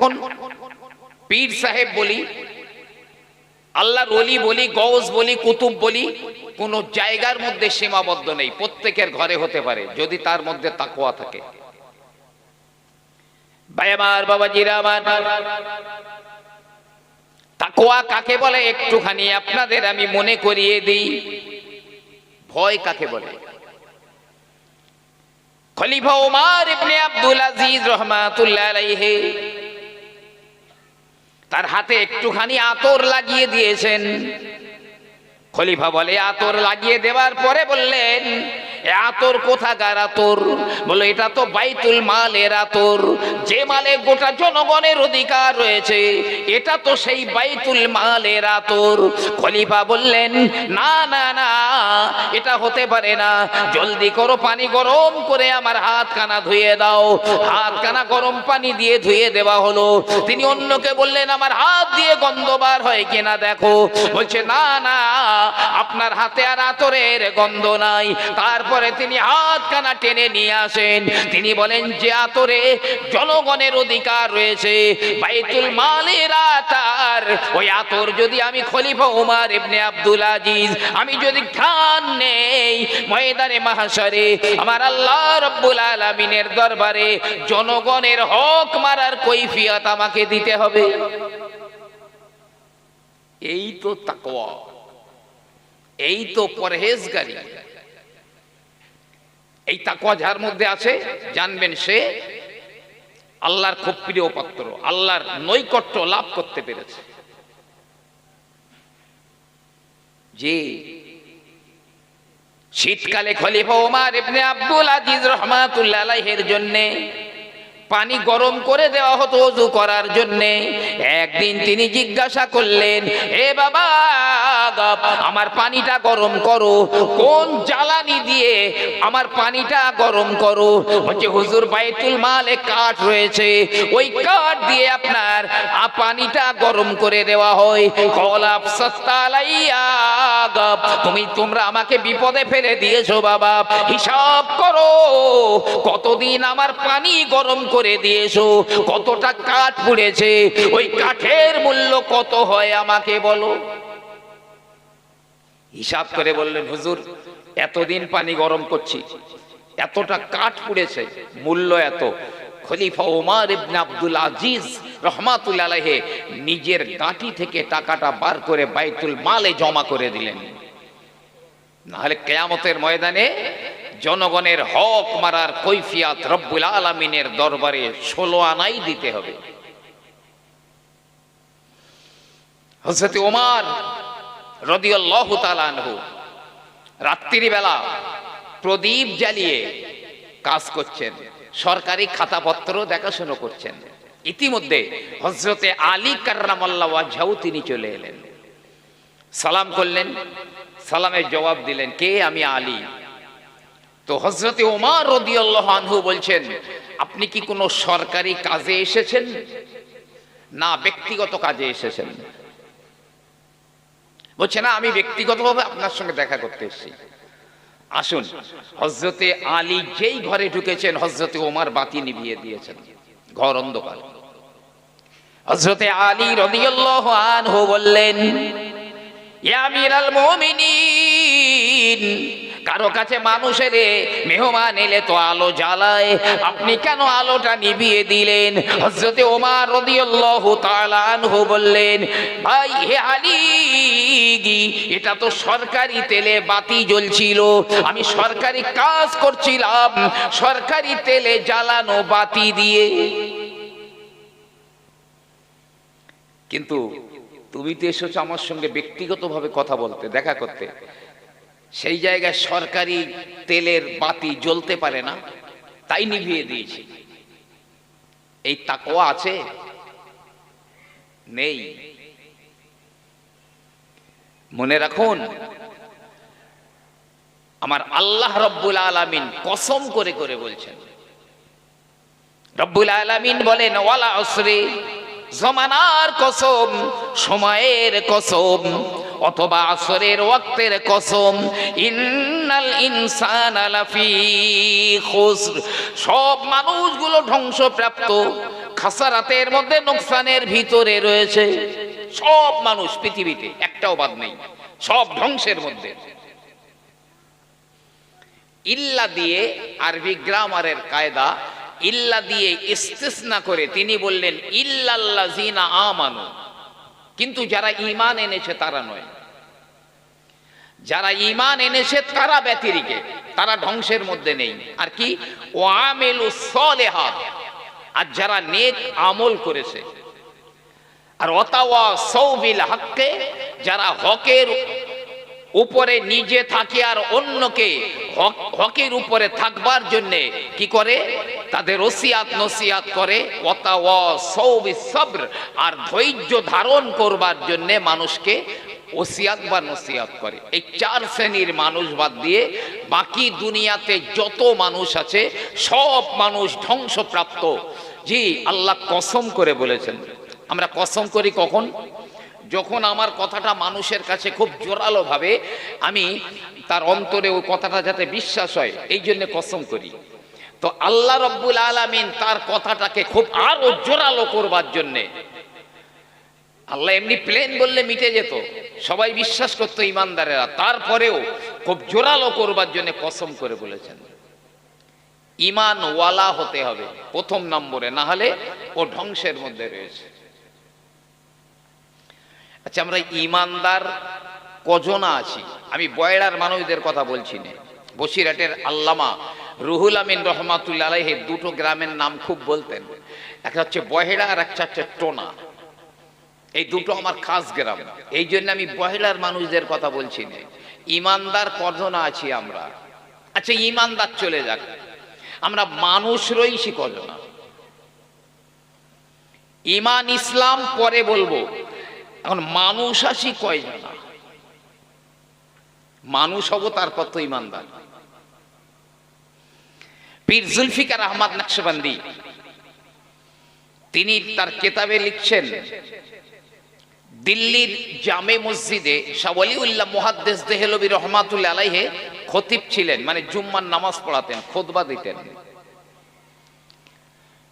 এখন পীর সাহেব বলি, আল্লাহর অলি বলি গৌস বলি, কুতুব বলি, কোন জায়গার মধ্যে সীমাবদ্ধ নেই, প্রত্যেকের ঘরে হতে পারে, যদি তার মধ্যে তাকোয়া থাকে। ভাই তাকোয়া কাকে বলে একটুখানি আপনাদের আমি মনে করিয়ে দিই। ভয় কাকে বলে? খলিফা ওমর ইবনে আব্দুল আজিজ রহমাতুল্লাহ আলাইহি তার হাতে একটুখানি আতর লাগিয়ে দিয়েছেন। খলিফা বলে আতর লাগিয়ে দেওয়ার পরে বললেন "এ আতর কোথাকার আতর? বলে, এটা তো বাইতুল মালের আতর। যে মালে গোটা জনগণের অধিকার রয়েছে, এটা তো সেই বাইতুল মালের আতর। খলিফা বললেন, না না না, এটা হতে পারে না। জলদি করো, পানি গরম করে আমার হাত কানা ধুয়ে দাও। হাত কানা গরম পানি দিয়ে ধুয়ে দেওয়া হলো। তিনি অন্যকে বললেন, আমার হাত দিয়ে গন্ধ বার হয় কিনা দেখো। বলছে, না না, আপনার হাতে আর আতরের গন্ধ নাই। তারপরে তিনি হাত কানা টেনে নিয়ে আসেন। তিনি বলেন, যে আতরে জনগণের অধিকার রয়েছে, বাইতুল মালের আতার, ওই আতর যদি আমি খলিফা উমার ইবনে আব্দুল আজিজ, আমি যদি খান নেই ময়দানে মাহাশরে, আমার আল্লাহ রব্বুল আলামিনের দরবারে জনগণের হক মারার কৈফিয়ত আমাকে দিতে হবে। এই তো তাকওয়া, এই তো পরহেজগারি। এই তাকওয়া যার মধ্যে আছে, জানবেন সে আল্লাহর খুব প্রিয় পাত্র, আল্লাহর নৈকট্য লাভ করতে পেরেছে। যে শীতকালে খলিফা ওমর ইবনে আব্দুল আজিজ রহমাতুল্লাহ আলাইহির জন্য পানি গরম করে দেওয়া হতো অজু করার জন্য। একদিন তিনি জিজ্ঞাসা করলেন, এ বাবা আমার পানিটা গরম করো। কোন জ্বালানি দিয়ে আমার পানিটা গরম করো? বলছে, হুজুর, বাইতুল মালে কাঠ রয়েছে। ওই কাঠ দিয়ে আপনার পানিটা গরম করে দেওয়া হয়। কলাপ তুমি তোমরা আমাকে বিপদে ফেলে দিয়েছ বাবা। হিসাব করো, কতদিন আমার পানি গরম করে দিয়েছ? কতটা কাঠ পুড়েছে? ওই কাঠের মূল্য কত হয় আমাকে বলো। হিসাব করে বললেন, হুজুর, এতদিন পানি গরম করছি। এতটা কাঠ পুড়েছে, মূল্য এত। খলিফা ওমর ইবনে আব্দুল আজিজ রহমাতুল্লাহ আলাইহি নিজের গাঁটি থেকে টাকাটা বার করে বাইতুল মালে জমা করে দিলেন। নাহলে কেয়ামতের ময়দানে জনগণের হক মারার কৈফিয়াত রব্বুল আলমিনের দরবারে ষোলো আনাই দিতে হবে। হজরত ওমার রদিয়াল্লাহু রাত্রি বেলা প্রদীপ জ্বালিয়ে কাজ করছেন, সরকারি খাতাপত্র দেখাশোনা করছেন। ইতিমধ্যে হজরতে আলী কার্রামাল্লাহ ওয়াজহাউ তিনি চলে এলেন। সালাম করলেন, সালামের জবাব দিলেন, কে আমি আলী? তো হজরতে ওমার রদিয়াল্লাহ আনহু বলছেন, আপনি কি কোনো সরকারি কাজে এসেছেন? না, ব্যক্তিগত কাজে এসেছেন। বলছে, না, আমি ব্যক্তিগতভাবে আপনার সঙ্গে দেখা করতে এসেছি। আসুন হজরতে আলী যেই ঘরে ঢুকেছেন হজরতে ওমার বাতি নিভিয়ে দিয়েছেন, ঘর অন্ধকার। হজরতে আলী রদিয়াল্লাহু আনহু বললেন, ইয়া আমিরাল মুমিনিন কারও কাছে মানুষের মেহমান এলে তো আলো জ্বালায়। আপনি কেন আলোটা নিভিয়ে দিলেন? হযরতে ওমর রাদিয়াল্লাহু তাআলা বললেন, ভাই, হে আলী এটা তো সরকারি তেলে বাতি জ্বলছিল। আমি সরকারি কাজ করছিলাম, সরকারি তেলে জ্বালানো বাতি দিয়ে। কিন্তু তুমি তো এসেছ আমার সঙ্গে ব্যক্তিগতভাবে কথা বলতে, দেখা করতে। সেই জায়গায় সরকারি তেলের বাতি জ্বলতে পারে না, তাই নিভিয়ে দিয়েছি। এই তাকোয়া আছে? নেই। মনে রাখুন, আমার আল্লাহ রব্বুল আলামিন কসম করে করে বলছেন, রব্বুল আলামিন বলেন, ওয়ালা আসরে জমানার কসম, সময়ের কসম অথবা আসরের ওয়াক্তের কসম, ইন্নাল ইনসান আলাফি খুসর। সব মানুষগুলো ধ্বংসপ্রাপ্ত, খাসারাতের মধ্যে নোকসানের ভিতরে রয়েছে। সব মানুষ পৃথিবীতে, একটাও বাদ নেই, সব ধ্বংসের মধ্যে। ইল্লা দিয়ে আরবি গ্রামারের কায়দা, ইল্লা দিয়ে ইস্তেসনা করে তিনি বললেন, ইল্লাল্লাযিনা আমানু। কিন্তু যারা ঈমান এনেছে, তারা নয়। যারা ঈমান এনেছে, তারা ব্যতিরিকে, তারা ধ্বংসের মধ্যে নেই। আর কি? ওয়ামিলু সলেহাত আর যারা নেক আমল করেছে। আর অতাওয়া সৌবিল যারা হকের উপরে নিজে থাকে আর অন্যকে হক- হকের উপরে থাকবার জন্যে কি করে? তাদের ওসিয়াত নসিয়াত করে সবর, আর ধৈর্য ধারণ করবার জন্যে মানুষকে ওসিয়াত বা নসিয়াত করে। এই চার শ্রেণির মানুষ বাদ দিয়ে বাকি দুনিয়াতে যত মানুষ আছে, সব মানুষ ধ্বংসপ্রাপ্ত। জি, আল্লাহ কসম করে বলেছেন। আমরা কসম করি কখন? যখন আমার কথাটা মানুষের কাছে খুব জোরালোভাবে আমি তার অন্তরে ওই কথাটা যাতে বিশ্বাস হয়, এই জন্য কসম করি। তো আল্লাহ রব্বুল আলামিন তার কথাটাকে খুব আরও জোরালো করবার জন্যে। আল্লাহ এমনি প্লেন বললে মিটে যেত। সবাই বিশ্বাস করতো ইমানদারেরা। তারপরেও খুব জোরালো করবার জন্য কসম করে বলেছেন। ইমান ওয়ালা হতে হবে প্রথম নম্বরে, না হলে ও ধ্বংসের মধ্যে রয়েছে। আচ্ছা আমরা ইমানদার কজনা আছি? আমি বয়ডার মানুষদের কথা বলছি না। বসিরহাটের আল্লামা রুহুল আমিন রহমাতুল্লাহ আলাইহি দুটো গ্রামের নাম খুব বলতেন। একটা হচ্ছে বহেড়া আর একটা হচ্ছে টোনা। এই দুটো আমার খাস গ্রাম। এই জন্য আমি বহেড়ার মানুষদের কথা বলছি না। ইমানদার কজনা আছি আমরা। আচ্ছা ইমানদার চলে যাক। আমরা মানুষ রইছি কজনা? ইমান, ইসলাম পরে বলব। এখন মানুষ আসি কয়জনা? মানুষ হব তারপর তো ইমানদার। পীর জুলফিকার আহমদ নকশবন্দি। তিনি তার কেতাবে লিখছেন, দিল্লির জামে মসজিদে শাওয়ালিউল্লাহ মুহাদ্দিস দেহলবি রহমাতুল্লাহ আলাইহে খতিব ছিলেন মানে জুম্মার নামাজ পড়াতেন, খোদবা দিতেন শাহ ওলিউল্লাহ মুহাদ্দেস দেহলবি রহমাতুল্লাহ আলাইহি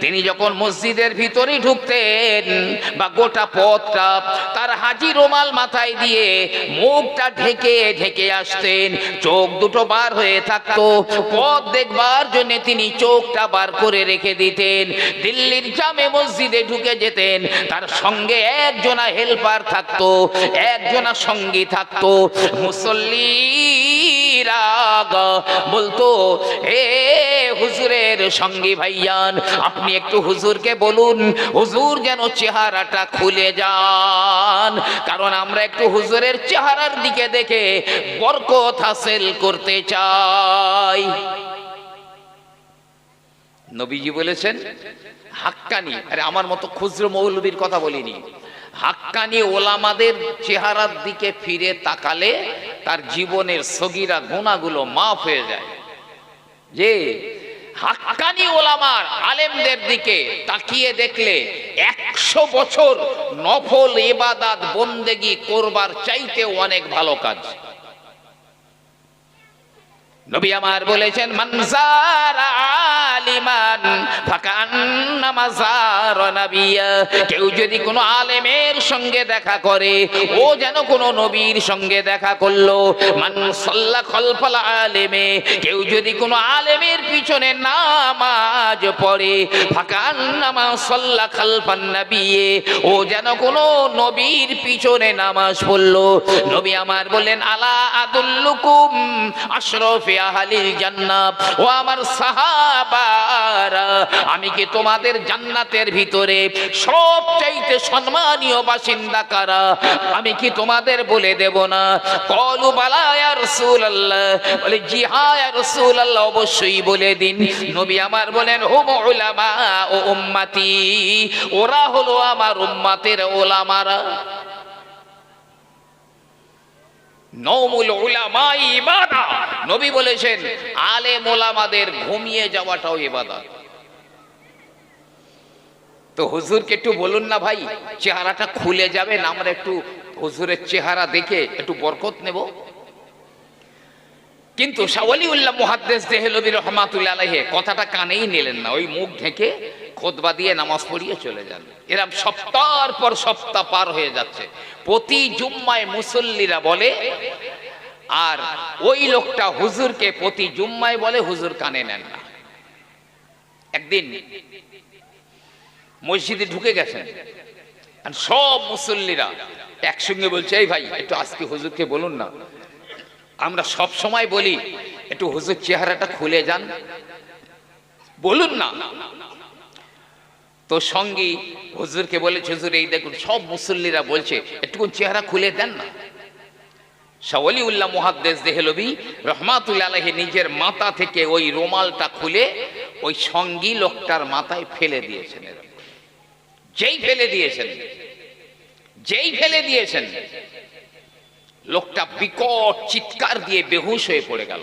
তিনি যখন মসজিদের ভিতরে ঢুকতেন বা গোটা পথটা তার হাজি রোমাল মাথায় দিয়ে মুখটা ঢেকে ঢেকে আসতেন, চোখ দুটো বার হয়ে থাকতো, পথ দেখবার জন্য তিনি চোখটা বার করে রেখে দিতেন, দিল্লির জামে মসজিদে ঢুকে যেতেন, তার সঙ্গে একজনা হেল্পার থাকতো, একজনা সঙ্গী থাকতো মুসল্লিরা বলতো, এ হুজুরের সঙ্গী ভাইয়ান, আপনি একটু হুজুরকে বলুন, হুজুর যেন চেহারাটা খুলে যান। কারণ আমরা একটু হুজুরের চেহারার দিকে দেখে বরকত হাসিল করতে চাই। নবীজি বলেছেন, হাক্কানি, আরে আমার মতো খুচরো মৌলবীর কথা বলিনি। হাক্কানি ওলামাদের চেহারার দিকে ফিরে তাকালে তার জীবনের সগিরা গুণাগুলো মাফ হয়ে যায়। যে হাক্কানি ওলামার আলেমদের দিকে তাকিয়ে দেখলে একশো বছর নফল এবাদাত বন্দেগি করবার চাইতেও অনেক ভালো কাজ। নবী আমার বলেছেন মানজার আলিমান ফাকান্নামা জার নাবিয়া কেউ যদি কোনো আলেমের সঙ্গে দেখা করে, ও যেন কোনো নবীর সঙ্গে দেখা করল। আলেমে, কেউ যদি কোনো আলেমের পিছনে নামাজ পড়ে নাবিয়ে, ও যেন কোনো নবীর পিছনে নামাজ পড়ল। নবী আমার বললেন, আলা আদুল্লুকুম আশরফে আহালিল জান্নাত। ও আমার সাহাবারা, আমি কি তোমাদের জান্নাতের ভিতরে সবচাইতে সম্মানীয় বাসিন্দা কারা? আমি কি তোমাদের বলে দেব না? কলু বালা ইয়া রাসূলুল্লাহ। বলে, জি হ্যাঁ ইয়া রাসূলুল্লাহ, অবশ্যই বলে দিন। নবী আমার বলেন, হুম উলামা ও উম্মতি, ওরা হলো আমার উম্মাতের ওলামারা নৌমুল উলামা ইবাদা। নবী বলেছেন, আলেম ওলামাদের ঘুমিয়ে যাওয়াটাও ইবাদত তো হুজুরকে একটু বলুন না ভাই, চেহারাটা খুলে যাবে না আমরা একটু হুজুরের চেহারা দেখে একটু বরকত নেব? কিন্তু শাওয়ালিউল্লাহ মুহাদ্দেস দেহলবী রহমাতুল্লাহ আলাইহে কথাটা কানেই নিলেন না, ওই মুখ ঢেকে খোদবা দিয়ে নামাজ পড়িয়ে চলে যান। এরম সপ্তাহ পর সপ্তাহ পার হয়ে যাচ্ছে। প্রতি জুম্মায় মুসল্লিরা বলে, আর ওই লোকটা হুজুরকে প্রতি জুম্মায় বলে হুজুর কানে নেন না। একদিন মসজিদে ঢুকে গেছেন। সব মুসল্লিরা একসঙ্গে বলছে, এই ভাই, একটু আজকে হুজুরকে বলুন না। আমরা সব সময় বলি, একটু হুজুর চেহারাটা খুলে যান। বলুন না। তো সঙ্গী হুজুরকে বলেছে, হুজুর, এই দেখুন, সব মুসল্লিরা বলছে একটু চেহারা খুলে দেন না। শাওয়ালি উল্লাহ মুহাদ্দেস দেহলবি রহমাতুল্লাহ আলাইহি নিজের মাথা থেকে ওই রোমালটা খুলে ওই সঙ্গী লোকটার মাথায় ফেলে দিয়েছেন এরকম। যেই ফেলে দিয়েছেন, যেই ফেলে দিয়েছেন, লোকটা বিকট চিৎকার দিয়ে বেহুশ হয়ে পড়ে গেল।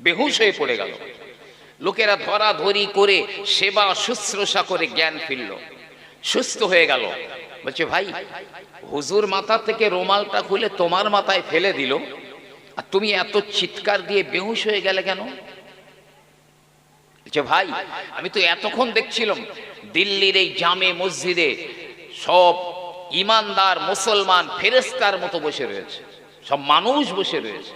বেহুশ হয়ে পড়ে গেল। লোকেরা ধরাধরি করে সেবা, শুশ্রূষা করে জ্ঞান ফিরল। সুস্থ হয়ে গেল। বলছে, ভাই, হুজুর মাথা থেকে রোমালটা খুলে তোমার মাথায় ফেলে দিল। আর তুমি এত চিৎকার দিয়ে বেহুশ হয়ে গেলে কেন? বলছে, ভাই, আমি তো এতক্ষণ দেখছিলাম দিল্লির এই জামে মসজিদে সব ইমানদার মুসলমান ফেরেস্তার মতো বসে রয়েছে। সব মানুষ বসে রয়েছে।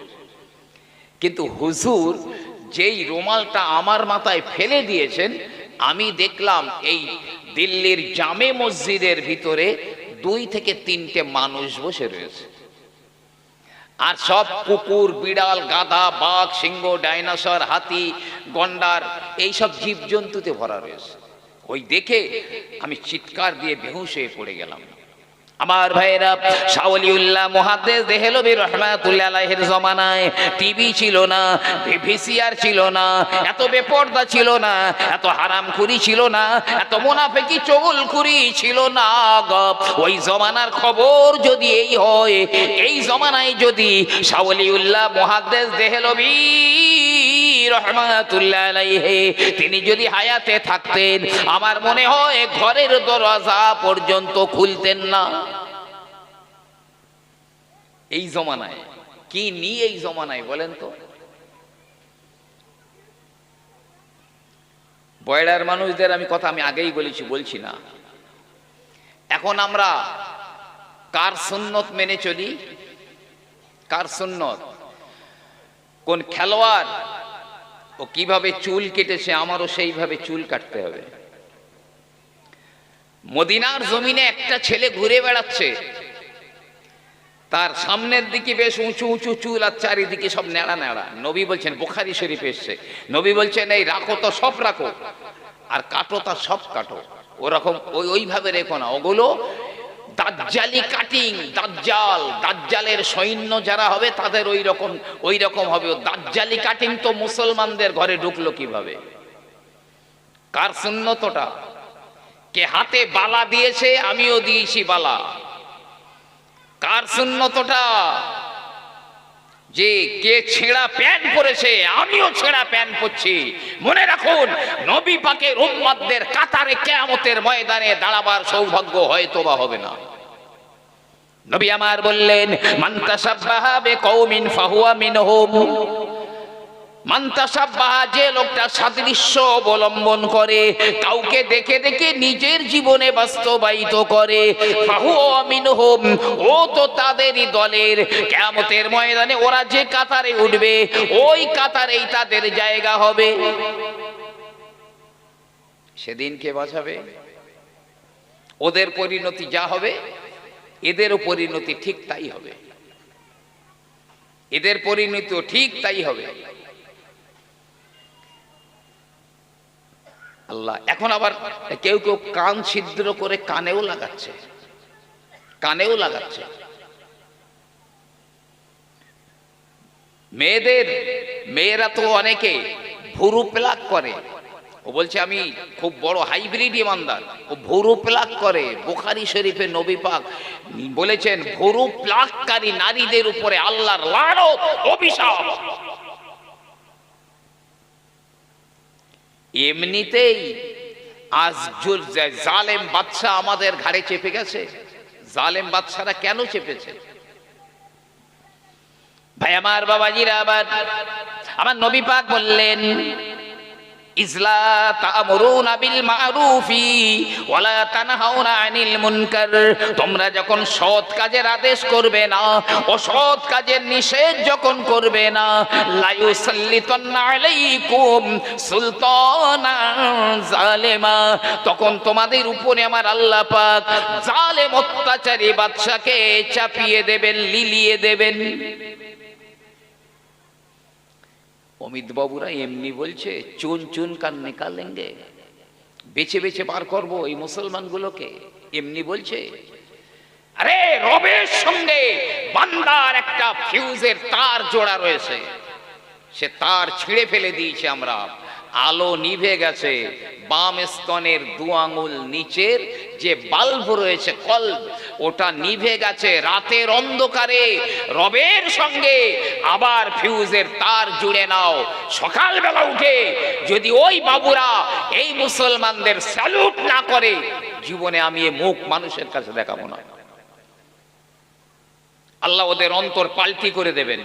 কিন্তু হুজুর যেই রুমালটা আমার মাথায় ফেলে দিয়েছেন, আমি দেখলাম এই দিল্লির জামে মসজিদের ভিতরে দুই থেকে তিনটে মানুষ বসে রয়েছে। আর সব কুকুর, বিড়াল, গাধা, বাঘ, সিংহ, ডাইনোসর, হাতি, গন্ডার, এইসব জীবজন্তুতে ভরা রয়েছে। ওই দেখে আমি চিৎকার দিয়ে বেহুশ হয়ে পড়ে গেলাম। আমার ভাইরা শাওলিউল্লাহ মুহাদ্দিস দেহলবি রহমাতুল্লাহ জমানায় টিভি ছিল না ভিসিআর ছিল না, এত বেপর্দা ছিল না, এত হারামখুরি ছিল না, এত মুনাফিকি চগলখুরি ছিল না গো। ওই জমানার খবর যদি এই হয়, এই জমানায় যদি শাওলিউল্লাহ মুহাদ্দিস দেহলবি তিনি যদি হায়াতে থাকতেন, আমার মনে হয় ঘরের দরজা পর্যন্ত খুলতেন না। এই জমানায়, কি নিয়ে এই জমানায় বলেন তো? বয়ডার মানুষদের আমি কথা আমি আগেই বলেছি, বলছি না। এখন আমরা কার সুন্নত মেনে চলি? কার সুন্নত? কোন খেলোয়াড় ও কীভাবে চুল কেটেছে আমারও সেইভাবে চুল কাটতে হবে। মদিনার জমিনে একটা ছেলে ঘুরে বেড়াচ্ছে। তার সামনের দিকে বেশ উঁচু উঁচু চুল আর চারিদিকে সব নেড়া নেড়া নবী বলছেন, বোখারি শরীফ এসছে। নবী বলছেন, এই রাখো তো, সব রাখো। আর কাটো তা, সব কাটো। ওরকম, ওই, ওইভাবে রেখো না। ওগুলো দাজ্জালি কাটিং দাজ্জাল, দাজ্জালের সৈন্য যারা হবে তাদের ওই রকম ওই রকম হবে দাজ্জালি কাটিং তো মুসলমানদের ঘরে ঢুকলো কীভাবে? কার সুন্নতটা? কে হাতে বালা দিয়েছে, আমিও দিয়েছি বালা। কার সুন্নতটা? যে কে ছেঁড়া প্যান্ট পরেছে, আমিও ছেঁড়া প্যান্ট পরছি। মনে রাখুন, নবী পাকের উম্মাদদের কাতারে কেয়ামতের ময়দানে দাঁড়াবার সৌভাগ্য হয়তো বা হবে না। নবী আমার বললেন মান্তাসাব্বাহা কৌমিন ফাহুয়া মিনহুম। মান্তাসাব্বাহা যে লোকটা সাদৃশ্য অবলম্বন করে, কাউকে দেখে দেখে নিজের জীবনে বাস্তবায়িত করে ও তো তাদেরই দলের। কিয়ামতের ময়দানে ওরা যে কাতারে উঠবে, ওই কাতারেই তাদের জায়গা হবে। সেদিন কে বাঁচাবে? ওদের পরিণতি যা হবে এদেরও পরিণতি ঠিক তাই হবে। এদের পরিণতিও ঠিক তাই হবে। আল্লাহ, এখন আবার কেউ কেউ কান ছিদ্র করে কানেও লাগাচ্ছে। কানেও লাগাচ্ছে। মেয়েদের, মেয়েরা তো অনেকে ভুরু প্লাক করে। ও বলছে, আমি খুব বড় হাইব্রিড ইমানদার। ও ভুরু প্লাক করে। বোখারি শরীফে নবী পাক বলেছেন, ভুরু প্লাককারী নারীদের উপরে আল্লাহর লানত, অভিশাপ। এমনিতেই আজ জুল- যে জালেম বাচ্চা আমাদের ঘাড়ে চেপে গেছে, জালেম বাচ্চারা কেন চেপেছে? ভাই, আমার বাবাজিরা আবার, আমার নবী পাক বললেন ইজলা তা'মুরুনা বিল মা'রুফি ওয়ালা তানহাউনা আনিল মুনকার। তোমরা যখন সৎ কাজের আদেশ করবে না, অসৎ কাজের নিষেধ যখন করবে না, লা ইউসাল্লিতান্না আলাইকুম সুলতানা জালেমা। তখন তোমাদের উপরে আমার আল্লাহ পাক জালেম অত্যাচারী বাদশাকে চাপিয়ে দেবেন, লিলিয়ে দেবেন। অমিত বাবুরা এমনি বলছে, চুন চুন কান নিকালেঙ্গে। বেছে বেছে বার করব এই মুসলমানগুলোকে। এমনি বলছে, আরে রবের সঙ্গে বান্দার একটা ফিউজের তার জোড়া রয়েছে। সে তার ছিঁড়ে ফেলে দিয়েছে আমরা। আলো নিভে গেছে। বাম স্তনের দু আঙুল নিচের যে বাল্ব রয়েছে কল্ব ওটা নিভে গেছে রাতের অন্ধকারে। রবের সঙ্গে আবার ফিউজের তার জুড়ে নাও। সকালবেলা উঠে যদি ওই বাবুরা এই মুসলমানদের স্যালুট না করে, জীবনে আমি এ মুখ মানুষের কাছে দেখাবো না। আল্লাহ ওদের অন্তর পাল্টি করে দেবেন।